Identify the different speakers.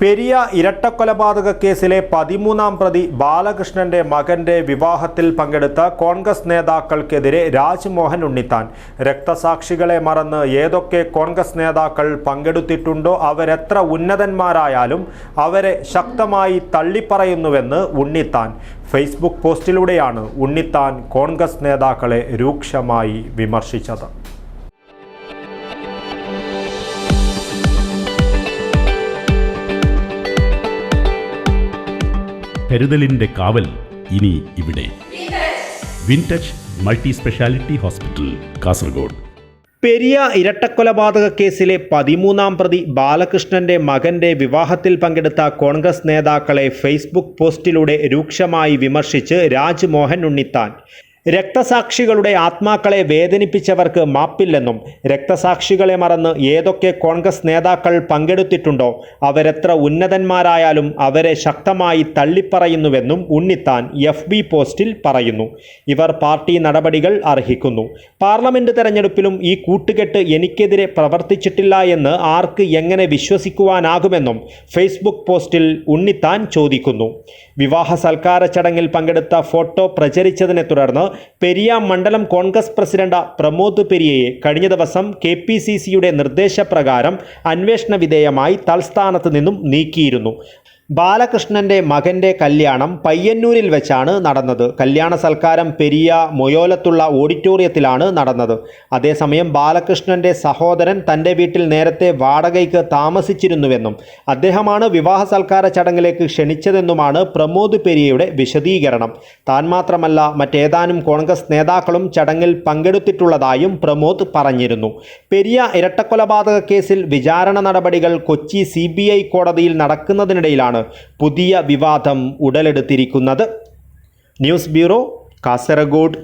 Speaker 1: പെരിയ ഇരട്ടക്കൊലപാതക കേസിലെ പതിമൂന്നാം പ്രതി ബാലകൃഷ്ണന്റെ മകന്റെ വിവാഹത്തിൽ പങ്കെടുത്ത കോൺഗ്രസ് നേതാക്കൾക്കെതിരെ രാജ്മോഹൻ ഉണ്ണിത്താൻ. രക്തസാക്ഷികളെ മറന്ന് ഏതൊക്കെ കോൺഗ്രസ് നേതാക്കൾ പങ്കെടുത്തിട്ടുണ്ടോ അവരെത്ര ഉന്നതന്മാരായാലും അവരെ ശക്തമായി തള്ളിപ്പറയുന്നുവെന്ന് ഉണ്ണിത്താൻ. ഫേസ്ബുക്ക് പോസ്റ്റിലൂടെയാണ് ഉണ്ണിത്താൻ കോൺഗ്രസ് നേതാക്കളെ രൂക്ഷമായി വിമർശിച്ചത്.
Speaker 2: കരുതലിന്റെ കാവൽ ഇനി ഇവിടെ. Wintouch multi speciality hospital Kasaragod.
Speaker 1: Periya ഇരട്ടക്കൊലപാതക കേസിലെ പതിമൂന്നാം പ്രതി ബാലകൃഷ്ണന്റെ മകന്റെ വിവാഹത്തിൽ പങ്കെടുത്ത കോൺഗ്രസ് നേതാക്കളെ ഫേസ്ബുക്ക് പോസ്റ്റിലൂടെ രൂക്ഷമായി വിമർശിച്ച് രാജ്മോഹൻ ഉണ്ണിത്താൻ. രക്തസാക്ഷികളുടെ ആത്മാക്കളെ വേദനിപ്പിച്ചവർക്ക് മാപ്പില്ലെന്നും രക്തസാക്ഷികളെ മറന്ന് ഏതൊക്കെ കോൺഗ്രസ് നേതാക്കൾ പങ്കെടുത്തിട്ടുണ്ടോ അവരെത്ര ഉന്നതന്മാരായാലും അവരെ ശക്തമായി തള്ളിപ്പറയുന്നുവെന്നും ഉണ്ണിത്താൻ എഫ് പോസ്റ്റിൽ പറയുന്നു. ഇവർ പാർട്ടി നടപടികൾ അർഹിക്കുന്നു. പാർലമെന്റ് തെരഞ്ഞെടുപ്പിലും ഈ കൂട്ടുകെട്ട് എനിക്കെതിരെ പ്രവർത്തിച്ചിട്ടില്ല എന്ന് ആർക്ക് എങ്ങനെ വിശ്വസിക്കുവാനാകുമെന്നും ഫേസ്ബുക്ക് പോസ്റ്റിൽ ഉണ്ണിത്താൻ ചോദിക്കുന്നു. വിവാഹ സൽക്കാര ചടങ്ങിൽ പങ്കെടുത്ത ഫോട്ടോ പ്രചരിച്ചതിനെ തുടർന്ന് പെരിയ മണ്ഡലം കോൺഗ്രസ് പ്രസിഡന്റ് പ്രമോദ് പെരിയയെ കഴിഞ്ഞ ദിവസം കെ പി സി സിയുടെ നിർദ്ദേശപ്രകാരം അന്വേഷണ വിധേയമായി തൽസ്ഥാനത്ത് നിന്നും നീക്കിയിരുന്നു. ബാലകൃഷ്ണന്റെ മകന്റെ കല്യാണം പയ്യന്നൂരിൽ വെച്ചാണ് നടന്നത്. കല്യാണ സൽക്കാരം പെരിയ മൊയോലത്തുള്ള ഓഡിറ്റോറിയത്തിലാണ് നടന്നത്. അതേസമയം ബാലകൃഷ്ണന്റെ സഹോദരൻ തന്റെ വീട്ടിൽ നേരത്തെ വാടകയ്ക്ക് താമസിച്ചിരുന്നുവെന്നും അദ്ദേഹമാണ് വിവാഹ സൽക്കാര ചടങ്ങിലേക്ക് ക്ഷണിച്ചതെന്നുമാണ് പ്രമോദ് പെരിയയുടെ വിശദീകരണം. താൻ മാത്രമല്ല മറ്റേതാനും കോൺഗ്രസ് നേതാക്കളും ചടങ്ങിൽ പങ്കെടുത്തിട്ടുള്ളതായും പ്രമോദ് പറഞ്ഞിരുന്നു. പെരിയ ഇരട്ടക്കൊലപാതക കേസിൽ വിചാരണ നടപടികൾ കൊച്ചി സി കോടതിയിൽ നടക്കുന്നതിനിടയിലാണ് പുതിയ വിവാദം ഉടലെടുത്തിരിക്കുന്നത്. News bureau Kasaragod.